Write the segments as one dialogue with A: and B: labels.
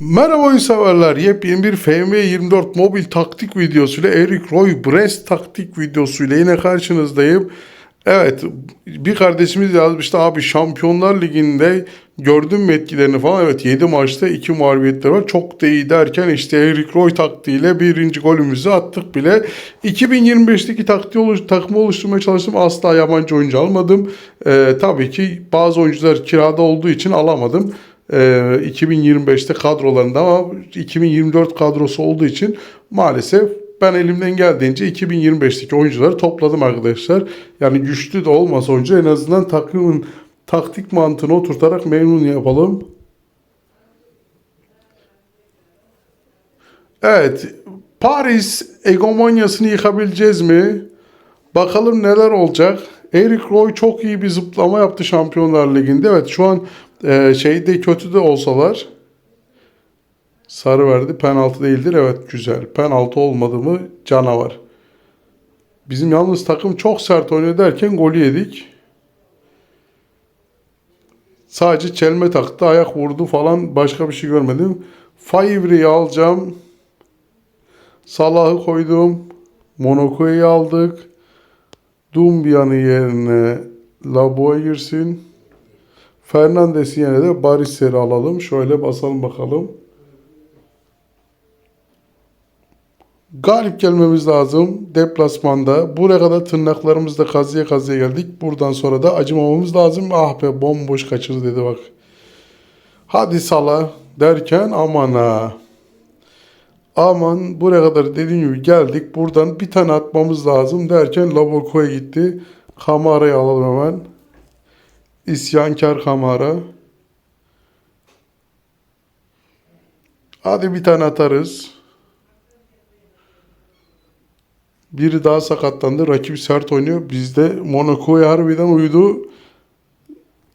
A: Merhaba oyun severler. Yepyeni bir FM24 mobil taktik videosuyla Eric Roy Brest taktik videosuyla yine karşınızdayım. Evet bir kardeşimiz yazmıştı abi Şampiyonlar Ligi'nde gördün mü etkilerini falan. Evet 7 maçta 2 mağlubiyetler var. Çok da iyi derken işte Eric Roy taktiğiyle birinci golümüzü attık bile. 2025'teki taktiği oluş, takımı oluşturmaya çalıştım. Asla yabancı oyuncu almadım. Ee, tabii ki bazı oyuncular kirada olduğu için alamadım. Ee, 2025'te kadrolarında ama 2024 kadrosu olduğu için maalesef ben elimden geldiğince 2025'teki oyuncuları topladım arkadaşlar. Yani güçlü de olmasa oyuncu en azından takımın taktik mantığını oturtarak memnun yapalım. Evet. Paris egomanyasını yıkabileceğiz mi? Bakalım neler olacak. Eric Roy çok iyi bir zıplama yaptı Şampiyonlar Ligi'nde. Evet şu an e, şeyde kötü de olsalar sarı verdi. Penaltı değildir. Evet güzel. Penaltı olmadı mı canavar. Bizim yalnız takım çok sert oynuyor derken golü yedik. Sadece çelme taktı, ayak vurdu falan başka bir şey görmedim. Favri'yi alacağım. Salah'ı koydum. Monaco'yu aldık. Dumbia'nın yerine Laboa girsin. Fernandes'in yerine de Barisser'i alalım. Şöyle basalım bakalım. Galip gelmemiz lazım deplasmanda. Buraya kadar tırnaklarımızda kazıya kazıya geldik. Buradan sonra da acımamamız lazım. Ah be bomboş kaçırdı dedi bak. Hadi sala derken aman ha. Aman buraya kadar dediğim gibi geldik. Buradan bir tane atmamız lazım derken Laboko'ya gitti. Kamara'yı alalım hemen. İsyankar Kamara. Hadi bir tane atarız. Biri daha sakatlandı. Rakip sert oynuyor. Bizde Monaco'ya harbiden uydu.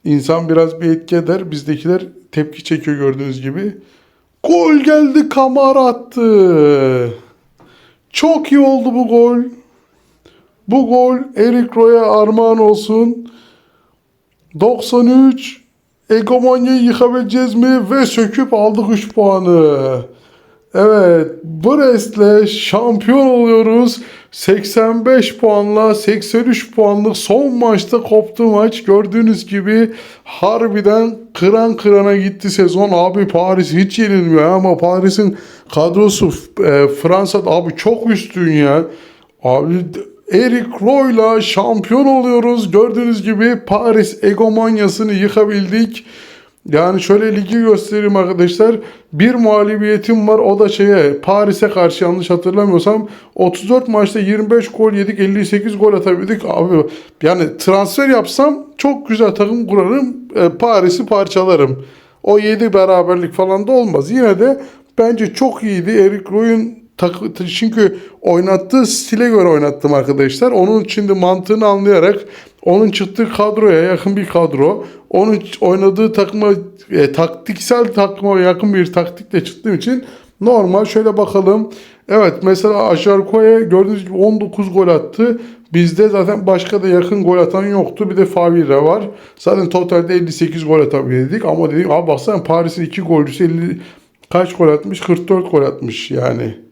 A: İnsan biraz bir etki eder. Bizdekiler tepki çekiyor gördüğünüz gibi. Gol geldi. Kamara attı. Çok iyi oldu bu gol. Bu gol Eric Roy'a armağan olsun. 93 Egomanya'yı yıkabileceğiz mi? Ve söküp aldık 3 puanı. Evet, Brest'le şampiyon oluyoruz. 85 puanla 83 puanlık son maçta koptu maç. Gördüğünüz gibi harbiden kıran kırana gitti sezon. Abi Paris hiç yenilmiyor ama Paris'in kadrosu e, Fransa'da abi çok üstün ya. Abi Eric Roy'la şampiyon oluyoruz. Gördüğünüz gibi Paris egomanyasını yıkabildik. Yani şöyle ligi göstereyim arkadaşlar. Bir mağlubiyetim var. O da şeye Paris'e karşı yanlış hatırlamıyorsam 34 maçta 25 gol yedik. 58 gol atabildik. Abi yani transfer yapsam çok güzel takım kurarım. E, Paris'i parçalarım. O 7 beraberlik falan da olmaz. Yine de bence çok iyiydi. Eric Roy'un çünkü oynattığı stile göre oynattım arkadaşlar. Onun şimdi mantığını anlayarak onun çıktığı kadroya yakın bir kadro. Onun oynadığı takıma e, taktiksel takıma yakın bir taktikle çıktığım için normal şöyle bakalım. Evet mesela Aşarko'ya gördüğünüz gibi 19 gol attı. Bizde zaten başka da yakın gol atan yoktu. Bir de Favre var. Zaten totalde 58 gol atabildik. Ama dedik abi baksana Paris'in 2 golcüsü 50 kaç gol atmış? 44 gol atmış yani.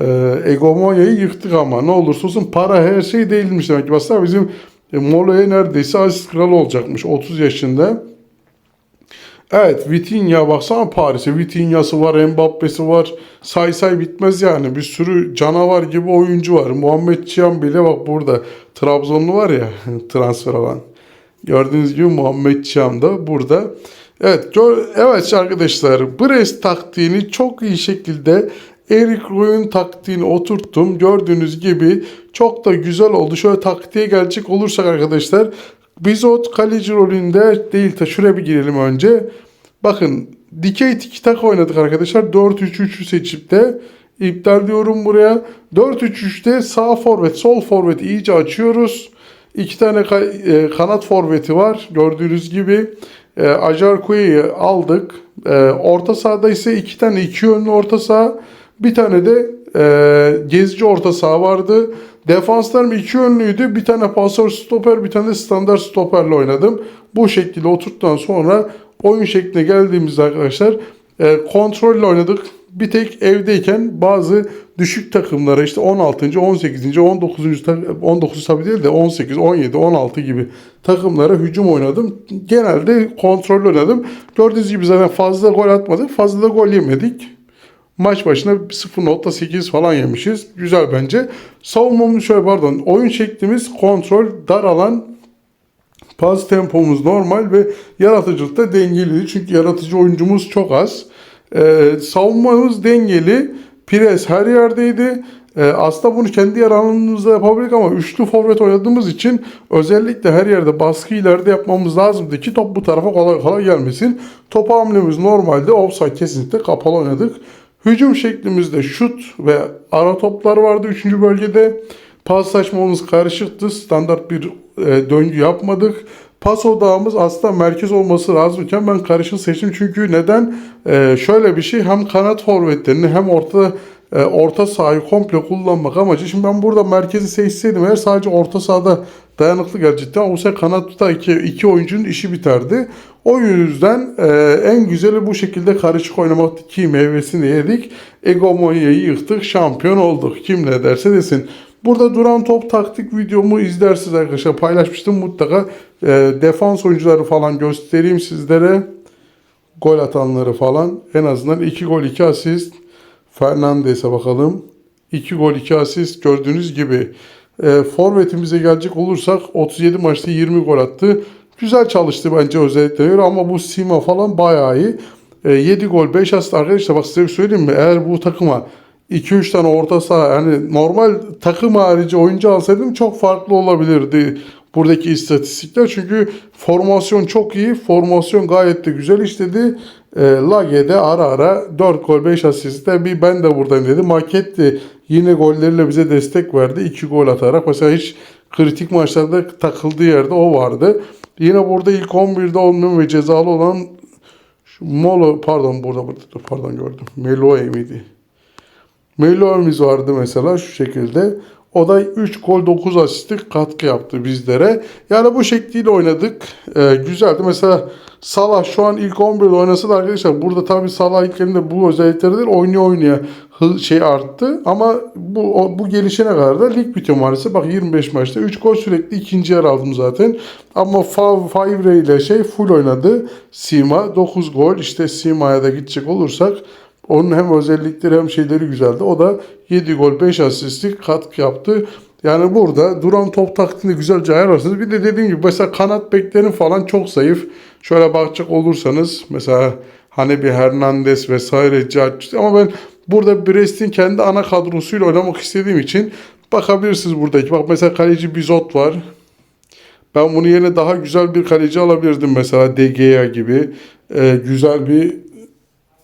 A: Ee, egomonyayı yıktık ama ne olursa olsun para her şey değilmiş demek ki. Baksana bizim e, Molo'ya neredeyse asist kralı olacakmış 30 yaşında. Evet Vitinha baksana Paris'e Vitinha'sı var, Mbappe'si var. Say say bitmez yani. Bir sürü canavar gibi oyuncu var. Muhammed Çiyan bile bak burada. Trabzonlu var ya transfer olan. Gördüğünüz gibi Muhammed Çiyan da burada. Evet, gör- evet arkadaşlar Brest taktiğini çok iyi şekilde Eric Roy'un taktiğini oturttum. Gördüğünüz gibi çok da güzel oldu. Şöyle taktiğe gelecek olursak arkadaşlar Bizot kaleci rolünde değil de şuraya bir girelim önce. Bakın dikey tiki tak oynadık arkadaşlar. 4-3-3'ü seçip de iptal diyorum buraya. 4-3-3'te sağ forvet sol forvet iyice açıyoruz. İki tane e, kanat forveti var gördüğünüz gibi. E, Ajarko'yu aldık. E, orta sahada ise iki tane iki yönlü orta saha. Bir tane de e, gezici orta saha vardı. Defanslarım iki yönlüydü. Bir tane pasör stoper, bir tane de standart stoperle oynadım. Bu şekilde oturttuktan sonra oyun şekline geldiğimizde arkadaşlar e, kontrolle oynadık. Bir tek evdeyken bazı düşük takımlara işte 16. 18. 19. ta- 19 tabii değil de 18, 17, 16 gibi takımlara hücum oynadım. Genelde kontrollü oynadım. Gördüğünüz gibi zaten fazla gol atmadık. Fazla da gol yemedik. Maç başına 0.8 falan yemişiz. Güzel bence. Savunmamız şöyle pardon. Oyun şeklimiz kontrol, dar alan, pas tempomuz normal ve yaratıcılıkta dengeliydi. Çünkü yaratıcı oyuncumuz çok az. Ee, savunmamız dengeli. Pires her yerdeydi. Ee, aslında bunu kendi yer alanımızda yapabilirdik ama üçlü forvet oynadığımız için özellikle her yerde baskı ileride yapmamız lazımdı ki top bu tarafa kolay kolay gelmesin. Top hamlemiz normalde offside kesinlikle kapalı oynadık. Hücum şeklimizde şut ve ara toplar vardı 3. bölgede. Paslaşmamız karışıktı. Standart bir e, döngü yapmadık. Pas odağımız aslında merkez olması lazımken ben karışık seçtim. Çünkü neden? E, şöyle bir şey hem kanat forvetlerini hem orta e, orta sahayı komple kullanmak amacı. Şimdi ben burada merkezi seçseydim eğer sadece orta sahada dayanıklı bu sefer kanatta iki, iki oyuncunun işi biterdi. O yüzden e, en güzeli bu şekilde karışık oynamak ki meyvesini yedik. Egomonya'yı yıktık, şampiyon olduk. Kim ne derse desin. Burada duran top taktik videomu izlersiniz arkadaşlar. Paylaşmıştım mutlaka. E, defans oyuncuları falan göstereyim sizlere. Gol atanları falan. En azından 2 gol 2 asist. Fernandes'e bakalım. 2 gol 2 asist gördüğünüz gibi. E, forvetimize gelecek olursak 37 maçta 20 gol attı. Güzel çalıştı bence özellikle göre ama bu Sima falan bayağı iyi. E, 7 gol 5 asist arkadaşlar bak size bir söyleyeyim mi? Eğer bu takıma 2-3 tane orta saha yani normal takım harici oyuncu alsaydım çok farklı olabilirdi buradaki istatistikler. Çünkü formasyon çok iyi. Formasyon gayet de güzel işledi. E, Lage'de ara ara 4 gol 5 asistte bir ben de buradayım dedi. Maketti yine golleriyle bize destek verdi. 2 gol atarak. Mesela hiç kritik maçlarda takıldığı yerde o vardı. Yine burada ilk 11'de olmayan ve cezalı olan şu Molo pardon burada burada pardon gördüm. Meloe miydi? Meloemiz vardı mesela şu şekilde. O da 3 gol 9 asistlik katkı yaptı bizlere. Yani bu şekliyle oynadık. Ee, güzeldi. Mesela Salah şu an ilk 11'de oynasa da arkadaşlar burada tabii Salah ilk elinde bu özellikleri değil oynaya oynaya şey arttı. Ama bu bu gelişene kadar da lig bitiyor maalesef. Bak 25 maçta 3 gol sürekli ikinci yer aldım zaten. Ama Fa- Favre ile şey full oynadı. Sima 9 gol. İşte Sima'ya da gidecek olursak onun hem özellikleri hem şeyleri güzeldi. O da 7 gol 5 asistlik katkı yaptı. Yani burada duran top taktiğinde güzelce ayarlarsınız. Bir de dediğim gibi mesela kanat beklerin falan çok zayıf. Şöyle bakacak olursanız mesela hani bir Hernandez vesaire Judge ama ben burada Brest'in kendi ana kadrosuyla oynamak istediğim için bakabilirsiniz buradaki. Bak mesela kaleci Bizot var. Ben bunu yerine daha güzel bir kaleci alabilirdim mesela De Gea gibi. Ee, güzel bir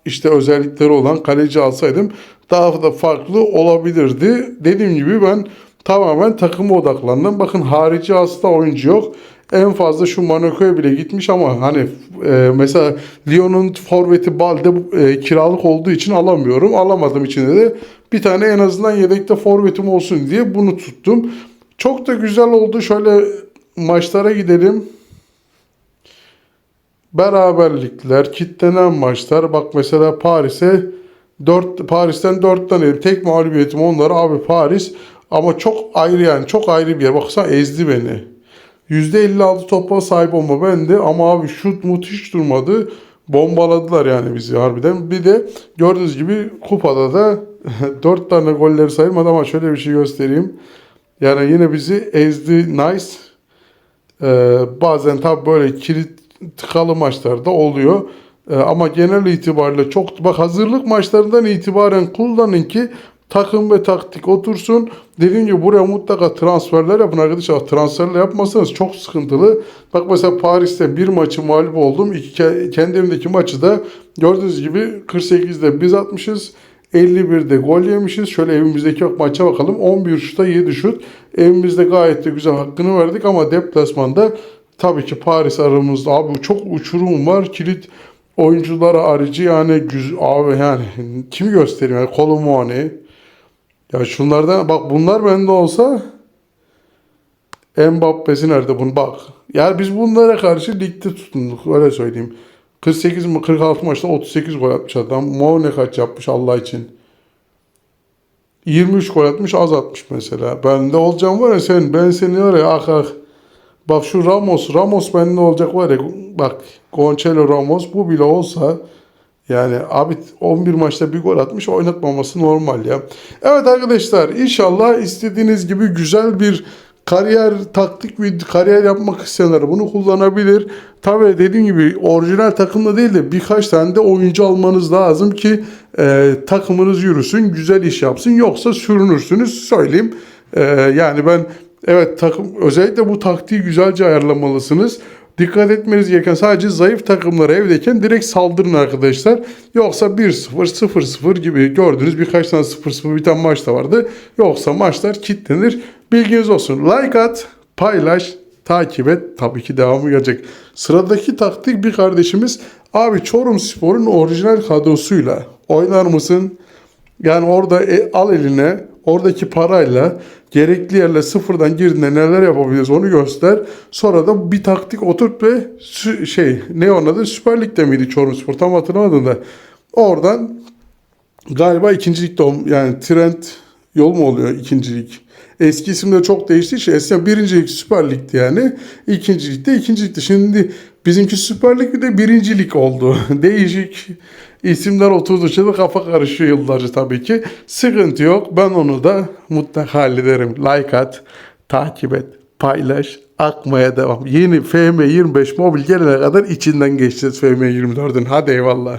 A: işte özellikleri olan kaleci alsaydım daha da farklı olabilirdi. Dediğim gibi ben tamamen takıma odaklandım. Bakın harici hasta oyuncu yok. En fazla şu Monaco'ya bile gitmiş ama hani e, mesela Lyon'un forveti Balde e, kiralık olduğu için alamıyorum. Alamadığım için de bir tane en azından yedekte forvetim olsun diye bunu tuttum. Çok da güzel oldu. Şöyle maçlara gidelim. Beraberlikler, kitlenen maçlar. Bak mesela Paris'e 4 Paris'ten 4 tane tek mağlubiyetim onlara abi Paris ama çok ayrı yani çok ayrı bir yer. Baksana ezdi beni. %56 topa sahip olma bende ama abi şut mut durmadı. Bombaladılar yani bizi harbiden. Bir de gördüğünüz gibi kupada da 4 tane golleri sayılmadı ama şöyle bir şey göstereyim. Yani yine bizi ezdi Nice. Ee, bazen tabi böyle kilit tıkalı maçlarda oluyor. Ee, ama genel itibariyle çok bak hazırlık maçlarından itibaren kullanın ki takım ve taktik otursun. Dediğim gibi buraya mutlaka transferler yapın arkadaşlar. Transferler yapmazsanız çok sıkıntılı. Bak mesela Paris'te bir maçı mağlup oldum. İki, ke- kendi evimdeki maçı da gördüğünüz gibi 48'de biz atmışız. 51'de gol yemişiz. Şöyle evimizdeki maça bakalım. 11 şuta 7 şut. Evimizde gayet de güzel hakkını verdik ama deplasmanda tabii ki Paris aramızda abi çok uçurum var. Kilit oyunculara aracı yani güz abi yani kimi göstereyim yani Kolomani. Ya şunlardan bak bunlar bende olsa Mbappe'si nerede bunu bak. Yani biz bunlara karşı ligde tutunduk öyle söyleyeyim. 48 mi 46 maçta 38 gol atmış adam. Mo ne kaç yapmış Allah için. 23 gol atmış az atmış mesela. Bende olacağım var ya sen ben seni var ya ah. Bak şu Ramos, Ramos bende olacak var ya bak Gonçalo Ramos bu bile olsa yani abi 11 maçta bir gol atmış oynatmaması normal ya. Evet arkadaşlar inşallah istediğiniz gibi güzel bir kariyer taktik bir kariyer yapmak isteyenler bunu kullanabilir. Tabii dediğim gibi orijinal takımda değil de birkaç tane de oyuncu almanız lazım ki e, takımınız yürüsün, güzel iş yapsın. Yoksa sürünürsünüz söyleyeyim. E, yani ben evet takım özellikle bu taktiği güzelce ayarlamalısınız. Dikkat etmeniz gereken sadece zayıf takımlara evdeyken direkt saldırın arkadaşlar. Yoksa 1-0, 0-0 gibi gördüğünüz birkaç tane 0-0 biten maç da vardı. Yoksa maçlar kilitlenir. Bilginiz olsun. Like at, paylaş, takip et. Tabii ki devamı gelecek. Sıradaki taktik bir kardeşimiz. Abi Çorum Spor'un orijinal kadrosuyla oynar mısın? Yani orada e, al eline oradaki parayla gerekli yerle sıfırdan girdiğinde neler yapabiliriz onu göster. Sonra da bir taktik oturt ve şey ne onun adı Süper Lig'de miydi Çorumspor tam hatırlamadım da. Oradan galiba ikincilikte yani trend yol mu oluyor ikincilik? Eski isimleri çok değişti için eskiden birincilik Süper Lig'di yani. İkincilikte ikincilikti. Şimdi bizimki Süper Lig bir de birincilik oldu. Değişik isimler oturdukça da kafa karışıyor yıllarca tabii ki. Sıkıntı yok. Ben onu da mutlaka hallederim. Like at, takip et, paylaş, akmaya devam. Yeni FM25 mobil gelene kadar içinden geçeceğiz FM24'ün. Hadi eyvallah.